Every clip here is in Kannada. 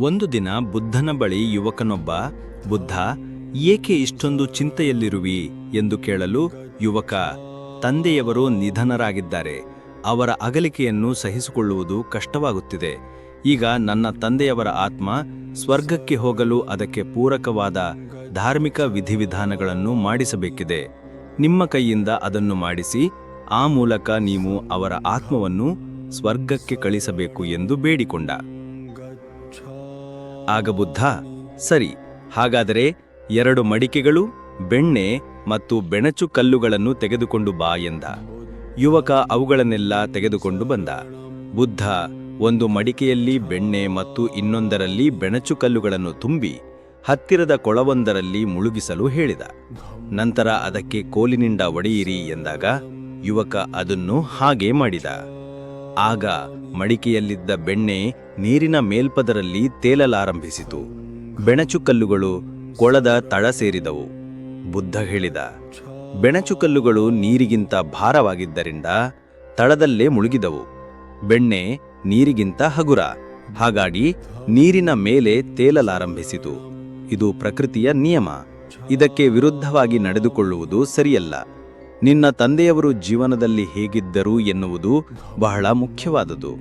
ಒಂದು ದಿನ ಬುದ್ಧನ ಬಳಿ ಯುವಕನೊಬ್ಬ, ಬುದ್ಧ, ಏಕೆ ಇಷ್ಟೊಂದು ಚಿಂತೆಯಲ್ಲಿರುವಿ? ಎಂದು ಕೇಳಲು ಯುವಕ ತಂದೆಯವರು ನಿಧನರಾಗಿದ್ದಾರೆ. ಅವರ ಅಗಲಿಕೆಯನ್ನು ಸಹಿಸಿಕೊಳ್ಳುವುದು ಕಷ್ಟವಾಗುತ್ತಿದೆ. ಈಗ ನನ್ನ ತಂದೆಯವರ ಆತ್ಮ ಸ್ವರ್ಗಕ್ಕೆ ಹೋಗಲು ಅದಕ್ಕೆ ಪೂರಕವಾದ ಧಾರ್ಮಿಕ ವಿಧಿವಿಧಾನಗಳನ್ನು ಮಾಡಿಸಬೇಕಿದೆ. ನಿಮ್ಮ ಕೈಯಿಂದ ಅದನ್ನು ಮಾಡಿಸಿ, ಆ ಮೂಲಕ ನೀವು ಅವರ ಆತ್ಮವನ್ನು ಸ್ವರ್ಗಕ್ಕೆ ಕಳಿಸಬೇಕು ಎಂದು ಬೇಡಿಕೊಂಡ. ಆಗ ಬುದ್ಧ ಸರಿ, ಹಾಗಾದರೆ ಎರಡು ಮಡಿಕೆಗಳು, ಬೆಣ್ಣೆ ಮತ್ತು ಬೆಣಚು ಕಲ್ಲುಗಳನ್ನು ತೆಗೆದುಕೊಂಡು ಬಾ ಎಂದ. ಯುವಕ ಅವುಗಳನ್ನೆಲ್ಲ ತೆಗೆದುಕೊಂಡು ಬಂದ. ಬುದ್ಧ ಒಂದು ಮಡಿಕೆಯಲ್ಲಿ ಬೆಣ್ಣೆ ಮತ್ತು ಇನ್ನೊಂದರಲ್ಲಿ ಬೆಣಚು ಕಲ್ಲುಗಳನ್ನು ತುಂಬಿ ಹತ್ತಿರದ ಕೊಳವೊಂದರಲ್ಲಿ ಮುಳುಗಿಸಲು ಹೇಳಿದ. ನಂತರ ಅದಕ್ಕೆ ಕೋಲಿನಿಂದ ಒಡೆಯಿರಿ ಎಂದಾಗ ಯುವಕ ಅದನ್ನು ಹಾಗೇ ಮಾಡಿದ. ಆಗ ಮಡಿಕೆಯಲ್ಲಿದ್ದ ಬೆಣ್ಣೆ ನೀರಿನ ಮೇಲ್ಪದರಲ್ಲಿ ತೇಲಲಾರಂಭಿಸಿತು. ಬೆಣಚುಕಲ್ಲುಗಳು ಕೊಳದ ತಳ ಸೇರಿದವು. ಬುದ್ಧ ಹೇಳಿದ, ಬೆಣಚುಕಲ್ಲುಗಳು ನೀರಿಗಿಂತ ಭಾರವಾಗಿದ್ದರಿಂದ ತಳದಲ್ಲೇ ಮುಳುಗಿದವು. ಬೆಣ್ಣೆ ನೀರಿಗಿಂತ ಹಗುರ. ಹಾಗಾಗಿ ನೀರಿನ ಮೇಲೆ ತೇಲಲಾರಂಭಿಸಿತು. ಇದು ಪ್ರಕೃತಿಯ ನಿಯಮ. ಇದಕ್ಕೆ ವಿರುದ್ಧವಾಗಿ ನಡೆದುಕೊಳ್ಳುವುದು ಸರಿಯಲ್ಲ. ನಿನ್ನ ತಂದೆಯವರು ಜೀವನದಲ್ಲಿ ಹೇಗಿದ್ದರು ಎನ್ನುವುದು ಬಹಳ ಮುಖ್ಯವಾದುದು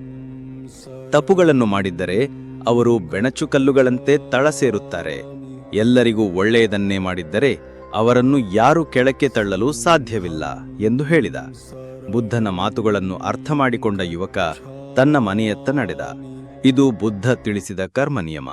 ತಪ್ಪುಗಳನ್ನು ಮಾಡಿದ್ದರೆ ಅವರು ಬೆಣಚುಕಲ್ಲುಗಳಂತೆ ತಳ ಸೇರುತ್ತಾರೆ. ಎಲ್ಲರಿಗೂ ಒಳ್ಳೆಯದನ್ನೇ ಮಾಡಿದ್ದರೆ ಅವರನ್ನು ಯಾರು ಕೆಳಕ್ಕೆ ತಳ್ಳಲು ಸಾಧ್ಯವಿಲ್ಲ ಎಂದು ಹೇಳಿದ. ಬುದ್ಧನ ಮಾತುಗಳನ್ನು ಅರ್ಥ ಮಾಡಿಕೊಂಡ ಯುವಕ ತನ್ನ ಮನೆಯತ್ತ ನಡೆದ. ಇದು ಬುದ್ಧ ತಿಳಿಸಿದ ಕರ್ಮ ನಿಯಮ.